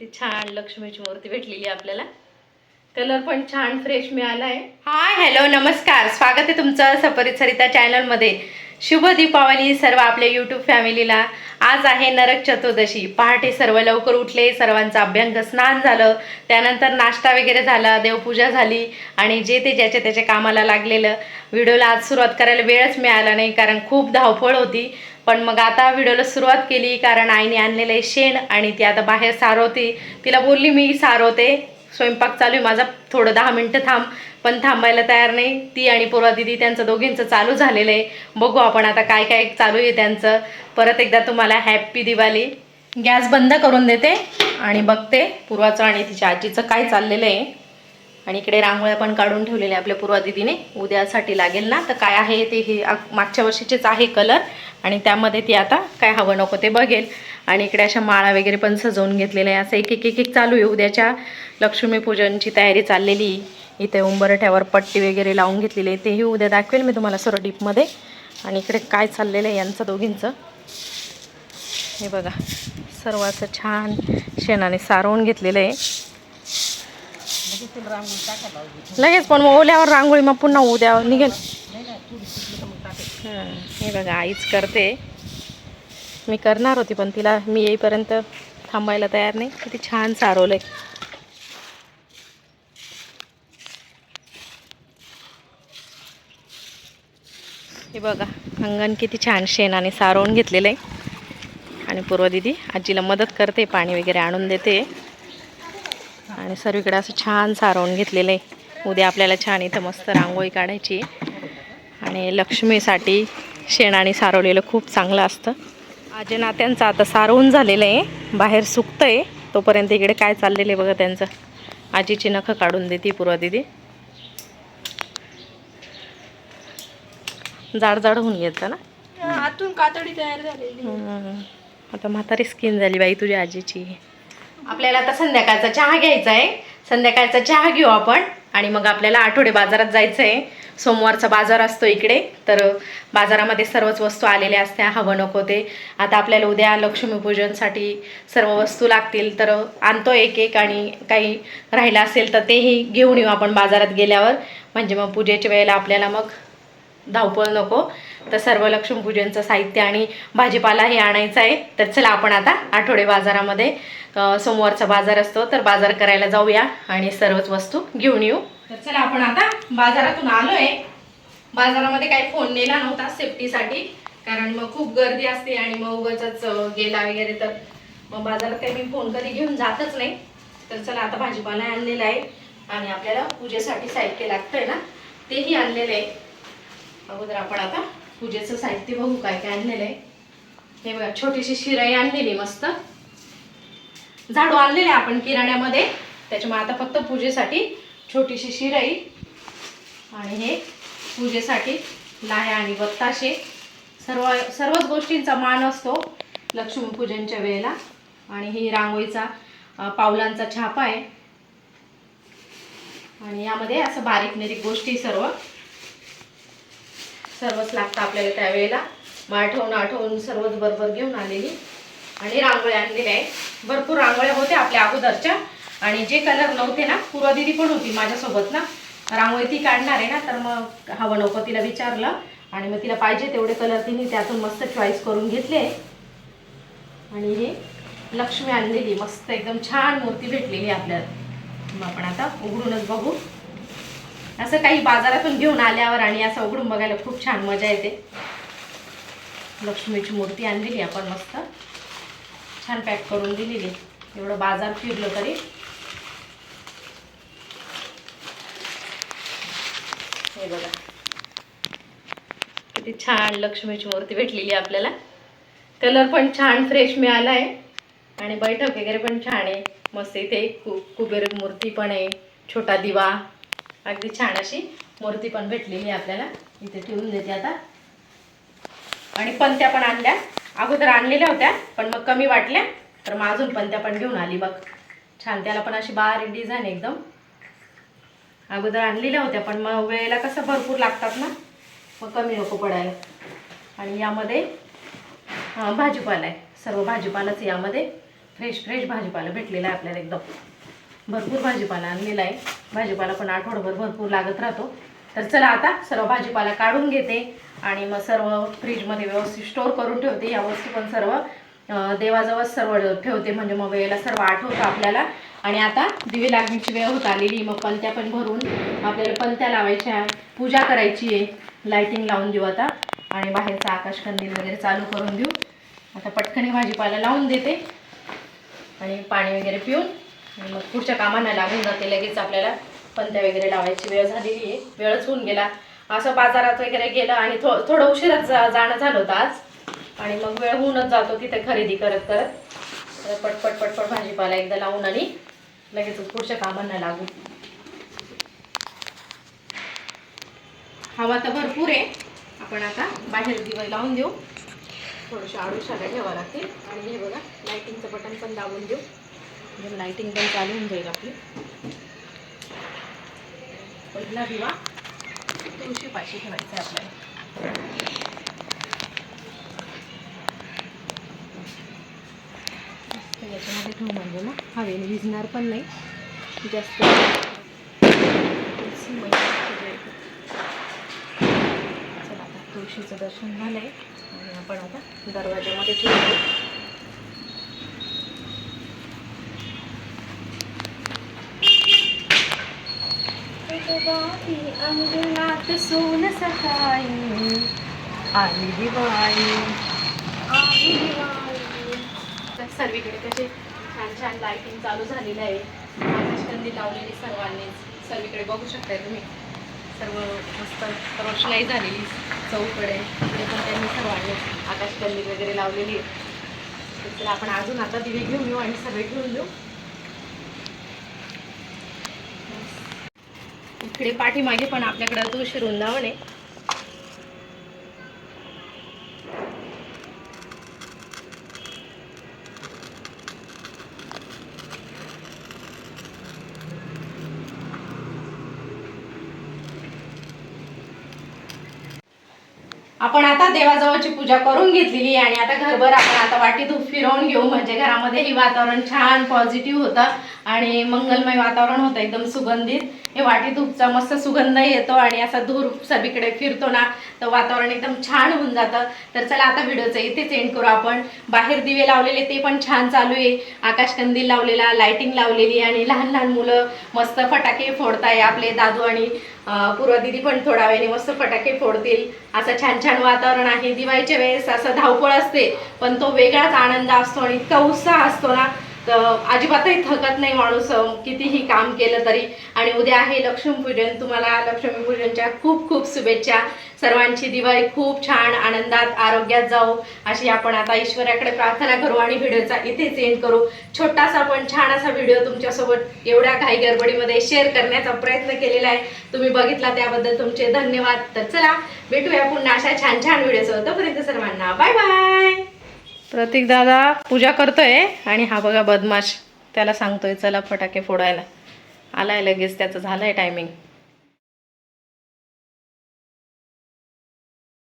किती छान लक्ष्मीची मूर्ती भेटलेली आपल्याला. कलर पण छान फ्रेश मिळाला आहे हाय हॅलो नमस्कार. स्वागत आहे तुमचं सपरित सरिता चॅनलमध्ये शुभ दीपावली सर्व आपल्या यूट्यूब फॅमिलीला आज आहे नरक चतुर्दशी. पहाटे सर्व लवकर उठले सर्वांचं अभ्यंग स्नान झालं. त्यानंतर नाश्ता वगैरे झाला देवपूजा झाली आणि जे ते ज्याच्या त्याच्या कामाला लागलेलं. व्हिडिओला आज सुरुवात करायला वेळच मिळाला नाही कारण खूप धावपळ होती. पण मग आता व्हिडिओला सुरुवात केली कारण आईने आणलेलं आहे शेण आणि ती आता बाहेर सारवते. तिला बोलली मी सारवते. स्वयंपाक चालू आहे. माझा थोडं दहा मिनटं थांब. पण थांबायला तयार नाही. ती आणि पूर्वा दिदी त्यांचं दोघींचं चालू झालेलं आहे. बघू आपण आता काय काय चालू आहे त्यांचं. परत एकदा तुम्हाला हॅप्पी दिवाळी. गॅस बंद करून देते आणि बघते पूर्वाचं आणि तिच्या आजीचं काय चाललेलं आहे. आणि इकडे रांगोळ्या पण काढून ठेवलेल्या आपल्या पूर्वा दिदीने. उद्यासाठी लागेल ना? तर काय आहे ते हे मागच्या वर्षीचेच आहे कलर. आणि त्यामध्ये ती आता काय हवं नको ते बघेल. आणि इकडे अशा माळा वगैरे पण सजवून घेतलेल्या आहे. असं एक एक एक एक चालू आहे. उद्याच्या लक्ष्मीपूजनची तयारी चाललेली. इथे उंबरठ्यावर पट्टी वगैरे लावून घेतलेली आहे. तेही उद्या दाखवेल मी तुम्हाला सर्व डीपमध्ये. आणि इकडे काय चाललेलं आहे यांचं दोघींचं. हे बघा. सर्व असं छान शेणाने सारवून घेतलेलं आहे. लगेच पण मग ओल्यावर रांगोळी मग पुन्हा उद्या निघेल. हां हे बघा आईच करते. मी करणार होती पण तिला मी येईपर्यंत थांबायला तयार नाही. किती छान सारवलंय. हे बघा अंगण किती छान शेणाने सारवून घेतलेलं आहे आणि पूर्व दिदी आजीला मदत करते पाणी वगैरे आणून देते. आणि सर्वीकडे असं छान सारवून घेतलेलं आहे. उद्या आपल्याला छान इथं मस्त रांगोळी काढायची. आणि लक्ष्मीसाठी शेणाने सारवलेलं खूप चांगलं असतं. आजी नात्यांचं आता सारवून झालेलं आहे. बाहेर सुकतं आहे तोपर्यंत इकडे काय चाललेलं आहे बघा त्यांचं. आजीची नखं काढून देते पूर्वा दिदी. जाड जाड होऊन घेतं ना? आतून कातडी तयार हम्म. आता म्हातारी स्किन झाली बाई तुझ्या आजीची. आपल्याला आता संध्याकाळचा चहा घ्यायचा आहे संध्याकाळचा चहा घेऊ आपण. आणि मग आपल्याला आठवडे बाजारात जायचं आहे सोमवारचा बाजार असतो इकडे. तर बाजारामध्ये सर्वच वस्तू आलेल्या असत्या. हवं नको ते. आता आपल्याला उद्या लक्ष्मीपूजनसाठी सर्व वस्तू लागतील. तर आणतो एक एक आणि काही राहिलं असेल तर तेही घेऊन येऊ आपण बाजारात गेल्यावर. म्हणजे मग पूजेच्या वेळेला आपल्याला मग धावपळ नको. तर सर्व लक्ष्मीपूजनचं साहित्य आणि भाजीपाला हे आणायचं आहे. तर चला आपण आता आठवडे बाजारामध्ये सोमवारचा बाजार असतो. तर बाजार करायला जाऊया आणि सर्वच वस्तू घेऊन येऊ. तर चला आपण आता बाजारातून आलो आहे बाजारामध्ये काही फोन नेला नव्हता सेफ्टीसाठी कारण मग खूप गर्दी असते आणि मग उगाच गेला वगैरे तर मग बाजारात काही मी फोन कधी घेऊन जातच नाही. तर चला आता भाजीपाला आणलेला आहे आणि आपल्याला पूजेसाठी साहित्य लागतंय ना तेही आणलेलं आहे. अगोदर आपण आता पूजेचं साहित्य बघू काय काय आणलेलं आहे. हे बघा छोटीशी शिराई आणलेली मस्त. झाडू आणलेले आपण किराण्यामध्ये. त्याच्यामुळे आता फक्त पूजेसाठी छोटीशी शिराई आणि हे पूजेसाठी लाह्या आणि बत्ताशे. सर्व सर्वच गोष्टींचा मान असतो लक्ष्मीपूजनच्या वेळेला. आणि ही रांगोळीचा पावलांचा छापा आहे. आणि यामध्ये असं बारीक निरीक गोष्टी सर्व सर्वच लागतं आपल्याला त्यावेळेला. मग आठवून आठवून सर्वच बरोबर घेऊन आलेली. आणि रांगोळ्या आणलेल्या आहे भरपूर रांगोळ्या होत्या आपल्या अगोदरच्या. आणि जे कलर नव्हते ना पूर्वा दिदी पण होती माझ्यासोबत ना. रांगोळी ती काढणार आहे ना तर मग हवं नको तिला विचारलं. आणि मग तिला पाहिजे तेवढे कलर तिने त्यातून मस्त चॉईस करून घेतले. आणि हे लक्ष्मी आणलेली मस्त एकदम छान मूर्ती भेटलेली आपल्याला. मग आपण आता उघडूनच बघू. असं काही बाजारातून घेऊन आल्यावर आणि असं उघडून बघायला खूप छान मजा येते. लक्ष्मीची मूर्ती आणलेली आपण मस्त. छान पॅक करून दिलेली एवढं बाजार फिरलं तरी. हे बघा. किती छान लक्ष्मीची मूर्ती भेटलेली आहे आपल्याला. कलर पण छान फ्रेश मिळाला आहे आणि बैठक वगैरे पण छान आहे. मस्त इथे कु कुबेर मूर्ती पण आहे. छोटा दिवा. अगदी छान अशी मूर्ती पण भेटलेली आहे आपल्याला. इथे ठेवून देते आता. आणि पंत्या पण आणल्या. अगोदर आणलेल्या होत्या पण मग कमी वाटल्या. तर मग अजून पंत्या पण घेऊन आली बघ. छान त्याला पण अशी बारीक डिझाईन एकदम. अगोदर आणलेल्या होत्या पण मग वेळेला कसं भरपूर लागतात ना मग कमी नको पडायला. आणि यामध्ये भाजीपाला आहे. सर्व भाजीपालाच यामध्ये. फ्रेश फ्रेश भाजीपाला भेटलेला आहे आपल्याला एकदम. भरपूर भाजीपाला आणलेला आहे. भाजीपाला पण आठवडाभर भरपूर लागत राहतो. तर चला आता सर्व भाजीपाला काढून घेते आणि मग सर्व फ्रीजमध्ये व्यवस्थित स्टोर करून ठेवते. या वस्तू पण सर्व देवाजवळ सर्व ठेवते. म्हणजे मग वेळेला सर्व आठवतं आपल्याला. आणि आता दिवे लागण्याची वेळ होत आलेली मग पणत्या पण भरून आपल्याला पणत्या लावायच्या पूजा करायची आहे. लायटिंग लावून देऊ आता. आणि बाहेरचा आकाशकंदील वगैरे चालू करून देऊ. आता पटकन भाजीपाला लावून देते. आणि पाणी वगैरे पिऊन आणि मग पुढच्या कामांना लागून जाते लगेच आपल्याला पंत्या वगैरे लावायची वेळ झालेली आहे. वेळच होऊन गेला. असं बाजारात वगैरे गेलं आणि थो थोडं उशिराच जा जाणं झालं होतं आज. आणि मग वेळ होऊनच जातो तिथे खरेदी करत करत. तर पटपट पटपट भाजीपाला एकदा लावून आणि लगेच पुढच्या कामांना लागू. हवा तर भरपूर आहे. आपण आता बाहेर दिवे लावून देऊ. थोडंसं आडूशाला ठेवावं लागतील. आणि हे बघा लाईटिंगचं बटन पण दाबून देऊ. म्हणजे लाईटिंग पण चालू होऊन जाईल आपली. पहिला दिवा. तुळशीपाशी ठेवायचा आहे आपल्याला. याच्यामध्ये ठेवू म्हणजे ना हवेने भिजणार पण नाही. जास्त. तुळशी चला आता तुळशीचं दर्शन झालंय. आणि आपण आता दरवाजामध्ये ठेवू. अंगणात सोन सकाळी आली दिवाळी. आली दिवाळी. सर्वीकडे कसे छान छान लाईटिंग चालू झालेलं आहे. आकाशकंदी लावलेली सर्वांनीच सर्वीकडे बघू शकताय तुम्ही. सर्व मस्त रोषणाई झालेली चौकडे. तिकडे पण त्यांनी सर्वांनी आकाशकंदी वगैरे लावलेली आहे तर आपण अजून आता दिवे घेऊन येऊ आणि सगळे घेऊन येऊ. इकडे पाठीमागे पण आपल्याकडे तुळशी वृंदावन आहे. आपण आता देवाजवळची पूजा करून घेतलेली आणि आता घरभर आपण आता वाटी धूप फिरवून घेऊ. म्हणजे घरामध्येही वातावरण छान पॉझिटिव्ह होतं आणि मंगलमय वातावरण होतं एकदम सुगंधित. हे वाटी धूपचा मस्त सुगंध येतो आणि असा धूर सगळीकडे फिरतो ना तर वातावरण एकदम छान होऊन जातं. तर चला आता व्हिडिओचं इथेच एंड करू आपण. बाहेर दिवे लावलेले ते पण छान चालू आहे. आकाशकंदील लावलेला लाइटिंग लावलेली आणि लहान लहान मुलं मस्त फटाके फोडताय आपले दादू आणि पूर्व दिदी पण थोड्या वेळाने मस्त फटाके फोडतील. असं छान छान वातावरण आहे. दिवाळीच्या वेळेस असं धावपळ असते पण तो वेगळाच आनंद असतो आणि इतका उत्साह असतो ना. तर अजिबातही थकत नाही माणूस कितीही काम केलं तरी. आणि उद्या आहे लक्ष्मीपूजन. तुम्हाला लक्ष्मीपूजनच्या खूप खूप शुभेच्छा. सर्वांची दिवाळी खूप छान आनंदात आरोग्यात जाऊ अशी आपण आता ईश्वराकडे प्रार्थना करू आणि व्हिडिओचा इथेच एंड करू. छोटासा पण छान असा व्हिडिओ तुमच्यासोबत एवढ्या घाई गडबडीमध्ये शेअर करण्याचा प्रयत्न केलेला आहे. तुम्ही बघितला त्याबद्दल तुमचे धन्यवाद. तर चला भेटूया पुन्हा अशा छान छान व्हिडिओ तोपर्यंत सर्वांना बाय बाय प्रतीक दादा पूजा करतोय आणि हा बघा बदमाश. त्याला सांगतोय चला फटाके फोडायला. आलाय लगेच त्याचं झालंय टायमिंग